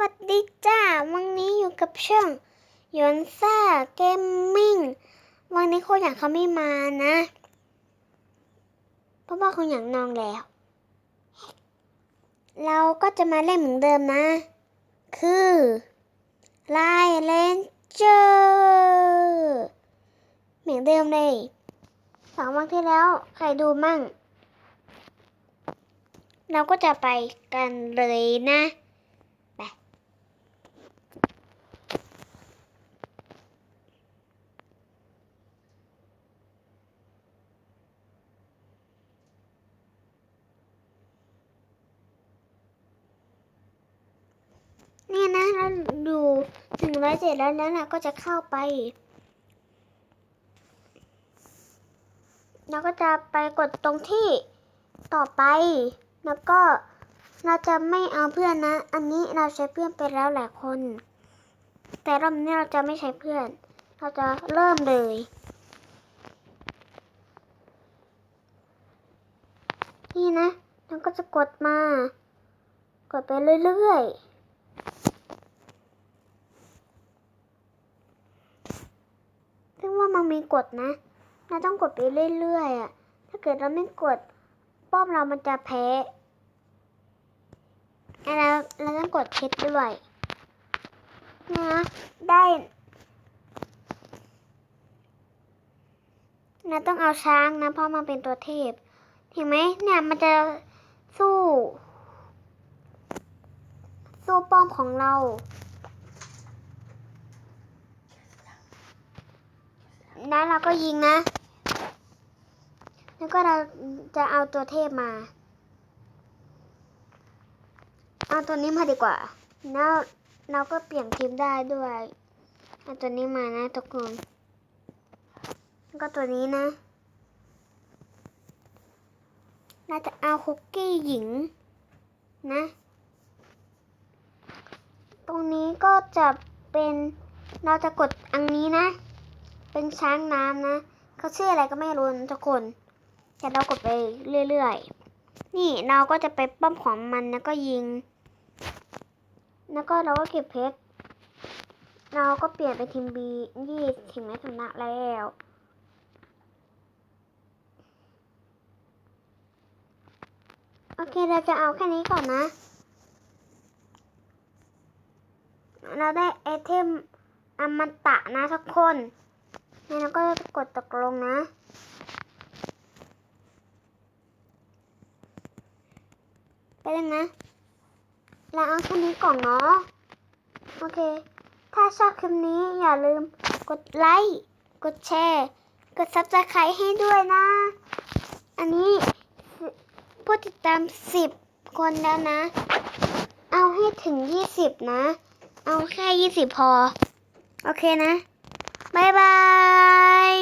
วัสดีจ้า วันนี้อยู่กับช่องยอนซ่าเกมมิ่ง วันนี้คนอยากเขาไม่มานะ เพราะว่าคนอยากนอนแล้ว เราก็จะมาเล่นเหมือนเดิมนะ คือไลเลนเจอร์เหมือนเดิมเลยสองวันที่แล้วใครดูมั่ง เราก็จะไปกันเลยนะ ไป นี่นะเราดู หนึ่งร้อยเจ็ดแล้วนั้นเราก็จะเข้าไป เราก็จะไปกดตรงที่ต่อไป แล้วก็เราจะไม่เอาเพื่อนนะ อันนี้เราใช้เพื่อนไปแล้วหลายคน แต่รอบนี้เราจะไม่ใช้เพื่อน เราจะเริ่มเลยนี่นะเราก็จะกดมา กดไปเรื่อยๆ ซึ่งว่า มีกดนะ เราต้องกดไปเรื่อยๆอะ ถ้าเกิดเราไม่กด ป้อมเรามันจะแพ้แล้วเราต้องกดเช็ดด้วยนี่นะได้เราต้องเอาช้างนะเพราะมันเป็นตัวเทพ เห็นไหมเนี่ยมันจะสู้ สู้ป้อมของเรา แล้วเราก็ยิงนะ แล้วก็เราจะเอาตัวเทพมา เอาตัวนี้มาดีกว่า แล้วเราก็เปลี่ยนทีมได้ด้วย เอาตัวนี้มานะทุกคนแล้วก็ตัวนี้นะเราจะเอาคุกกี้หญิงนะ ตรงนี้ก็จะเป็นเราจะกดอันนี้นะ เป็นช้างน้ำนะเขาชื่ออะไรก็ไม่รู้นะทุกคนแต่เรากดไปเรื่อยๆ นี่เราก็จะไปป้อมของมันแล้วก็ยิง แล้วก็เราก็เก็บเพชรเราก็เปลี่ยนไปทีมบียี่ถึงแม้ชนะแล้วโอเคเราจะเอาแค่นี้ก่อนนะ เราได้ไอเทมอมตะนะทุกคน นี่เราก็กดตกลงนะ ไปเลยนะเราเอาแค่นี้ก่อนเนาะ โอเค ถ้าชอบคลิปนี้อย่าลืมกดไลค์ กดแชร์ กดซับสไครต์ให้ด้วยนะ อันนี้ผู้ติดตามสิบคนแล้วนะ เอาให้ถึงยี่สิบนะ เอาแค่ยี่สิบพอ โอเคนะ บ๊ายบาย